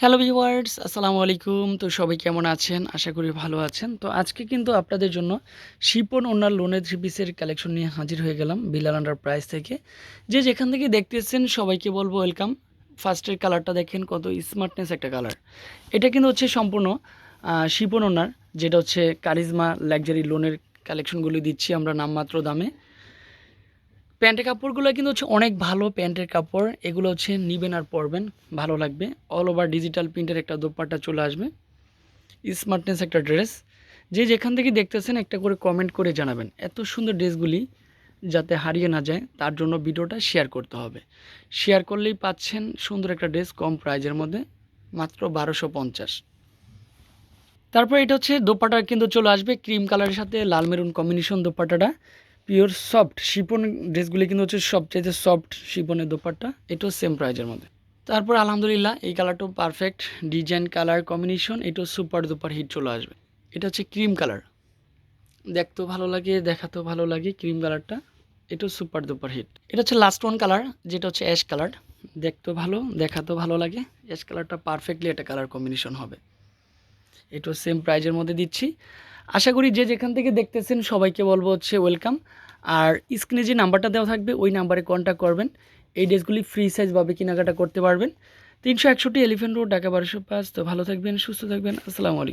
Hello viewers আসসালামু আলাইকুম। তো সবাই কেমন আছেন? আশা করি ভালো আছেন। তো আজকে কিন্তু আপনাদের জন্য শিপন ওনার লোনের থ্রি পিসের কালেকশন নিয়ে হাজির হয়ে গেলাম বিলাল আন্ডার প্রাইস থেকে। যে যেখান থেকে দেখতেছেন, সবাইকে বলব ওয়েলকাম ফার্স্টের কালারটা দেখেন, কত স্মার্টনেস একটা কালার এটা কিন্তু হচ্ছে সম্পূর্ণ শিপন ওনার, যেটা হচ্ছে কারিজমা লাক্সারি লোনের কালেকশনগুলি দিচ্ছি আমরা নামমাত্র দামে। প্যান্টের কাপড়গুলো কিন্তু হচ্ছে অনেক ভালো প্যান্টের কাপড়। এগুলো হচ্ছে নিবেন আর পরবেন, ভালো লাগবে। অল ওভার ডিজিটাল প্রিন্টের একটা দোপাট্টা চলে আসবে। স্মার্টনেস একটা ড্রেস। যে যেখান থেকে দেখতেছেন একটা করে কমেন্ট করে জানাবেন। এত সুন্দর ড্রেসগুলি যাতে হারিয়ে না যায়, তার জন্য ভিডিওটা শেয়ার করতে হবে। শেয়ার করলেই পাচ্ছেন সুন্দর একটা ড্রেস কম প্রাইজের মধ্যে, মাত্র বারোশো পঞ্চাশ। তারপর এটা হচ্ছে দোপাটা কিন্তু চলে আসবে ক্রিম কালারের সাথে লাল মেরুন কম্বিনেশন দোপাটাটা পিওর সফট শিপন ড্রেসগুলি কিন্তু হচ্ছে সবচেয়ে সফট শিপনের দোপাট্টা। এটাও সেম প্রাইজের মধ্যে। তারপর আলহামদুলিল্লাহ, এই কালারটাও পারফেক্ট ডিজাইন কালার কম্বিনেশন এটাও সুপার দুপার হিট চলে আসবে। এটা হচ্ছে ক্রিম কালার দেখতেও ভালো লাগে, দেখাতেও ভালো লাগে ক্রিম কালারটা এটাও সুপার দুপার হিট এটা হচ্ছে লাস্ট ওয়ান কালার যেটা হচ্ছে অ্যাশ কালার দেখতেও ভালো, দেখাতেও ভালো লাগে। অ্যাশ কালারটা পারফেক্টলি একটা কালার কম্বিনেশন হবে। এটাও সেম প্রাইজের মধ্যে দিচ্ছি। আশা করি যে যেখান থেকে দেখতেছেন সবাইকে বলব হচ্ছে ওয়েলকাম আর স্ক্রিনে যে নাম্বারটা দেওয়া থাকবে, ওই নাম্বারে কন্ট্যাক্ট করবেন। এই ড্রেসগুলি ফ্রি সাইজভাবে কেনাকাটা করতে পারবেন। তিনশো একষট্টি এলিফেন্ট রোড ঢাকা বারোশো পাঁচ। তো ভালো থাকবেন, সুস্থ থাকবেন। আসসালামু আলাইকুম।